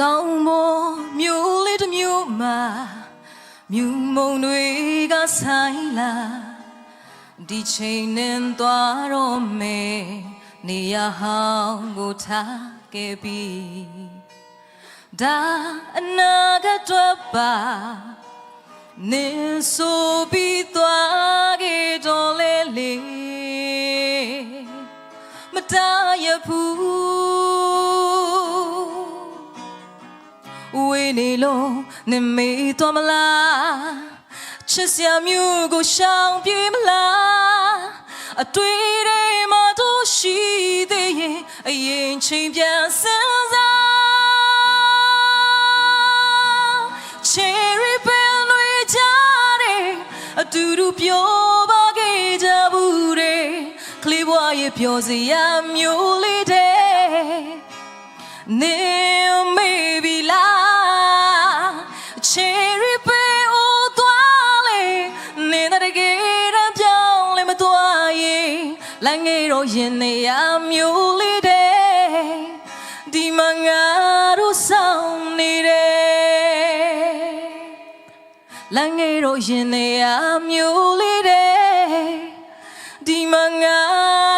တောင်ပေါ်မြို့လေးတစ်မြို့မှာမြူမုံတွေကဆိုင်လာဒီချိန်နဲ့သွားတော့မယ်နေရဟောင်းကိုထားခဲ့ပြီဒါအနာဂတ်တော့ပါနင်းဆိုပြီးသွားခဲ့တော့လေလေမတားရဘူး ဝေးနေလို့နေမေးတော့မလားချစ်စရာမျိုးကိုရှောင်ပြေးမလားအတွေ့တွေမှတော့ရှိသေးရင်အရင်ချိန်ပြန်စမ်းစား Cherry bell တွေကြတယ်အတူတူပြောပါခဲ့ကြဘူးတဲ့ကလေးဘွားရဲ့ပြောစရာမျိုးလေးတဲ့နေ လမ်းငယ်တော့ရင်နေရမျိုးလေးတဲ့ဒီမငါတို့ဆောင်နေတယ်လမ်းငယ်တော့ရင်နေရမျိုးလေးတဲ့ဒီမငါတို့ဆောင်နေ